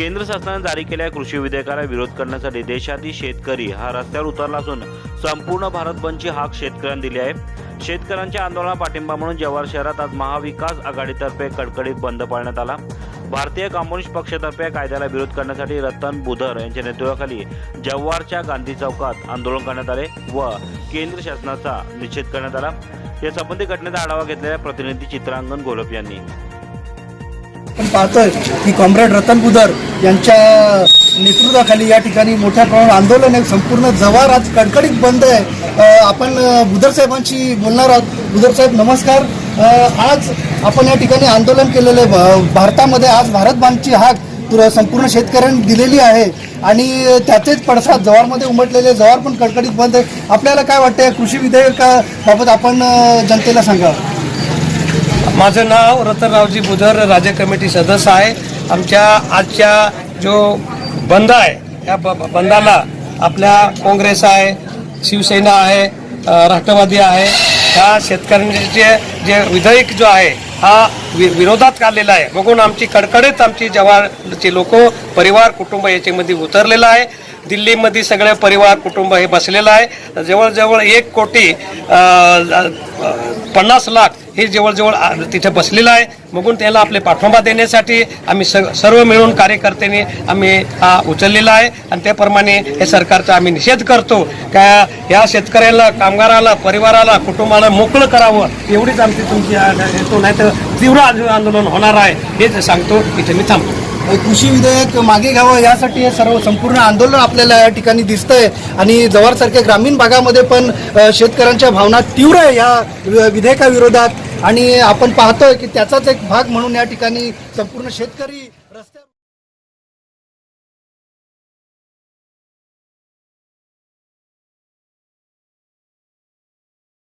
केंद्र शासनाने जारी केलेल्या कृषी विधेयकाला विरोध करण्यासाठी देशातील शेतकरी हा रस्त्यावर उतरला असून संपूर्ण भारत बंदची हाक शेतकऱ्यांनी दिली आहे. शेतकऱ्यांच्या आंदोलनाला पाठिंबा म्हणून जव्हार शहरात आज महाविकास आघाडीतर्फे कडकडीत बंद पाळण्यात आला. भारतीय कम्युनिस्ट पक्षातर्फे कायद्याला विरोध करण्यासाठी रतन बुधर यांच्या नेतृत्वाखाली जव्हारच्या गांधी चौकात आंदोलन करण्यात आले व केंद्र शासनाचा निषेध करण्यात आला. या संबंधी घटनेचा आढावा घेतलेल्या प्रतिनिधी चित्रांगण गोलप यांनी. आपण पाहतोय की कॉम्रेड रतन बुधर यांच्या नेतृत्वाखाली या ठिकाणी मोठ्या प्रमाणात आंदोलन आहे. संपूर्ण जवार आज कडकडीत बंद आहे. आपण बुधर साहेबांशी बोलणार आहोत. बुधर साहेब नमस्कार. आज आपण या ठिकाणी आंदोलन केलेलं आहे. भारतामध्ये आज भारत बांधची हाक संपूर्ण शेतकऱ्यांनी दिलेली आहे. आणि त्याचेच पडसाद जवारमध्ये उमटलेले. जवार पण कडकडीत बंद आहे. आपल्याला काय वाटतंय? कृषी विधेयकाबाबत आपण जनतेला सांगा. माझं नाव रतनरावजी बुधर राज्य कमिटी सदस्य आहे. आमच्या आजच्या जो बंद आहे या ब बंदाला आपल्या काँग्रेस आहे शिवसेना आहे राष्ट्रवादी आहे. ह्या शेतकऱ्यांचे जे विधेयक जो आहे हा वि विरोधात काढलेला आहे. बघून आमची कडकडीत आमची जवानचे लोक परिवार कुटुंब याच्यामध्ये उतरलेलं आहे. दिल्लीमध्ये सगळे परिवार कुटुंब हे बसलेलं आहे. जवळजवळ एक कोटी पन्नास लाख हे जवळजवळ तिथे बसलेलं आहे. बघून त्याला आपले पाठिंबा देण्यासाठी आम्ही स सर्व मिळून कार्यकर्त्यांनी आम्ही हा उचललेला आहे. आणि त्याप्रमाणे हे सरकारचा आम्ही निषेध करतो. का या शेतकऱ्याला कामगाराला परिवाराला कुटुंबाला मोकळं करावं. एवढीच आमची तुमची आ- नाही तर तीव्र आंदोलन होणार आहे हेच सांगतो. इथे मी थांबतो. कृषी विधेयक मागे घ्यावं यासाठी हे सर्व संपूर्ण आंदोलन आपल्याला या ठिकाणी दिसतंय. आणि जवळसारख्या ग्रामीण भागामध्ये पण शेतकऱ्यांच्या भावना तीव्र आहे या विधेयकाविरोधात. आणि आपण पाहतोय की त्याचाच एक भाग म्हणून या ठिकाणी संपूर्ण शेतकरी रस्त्या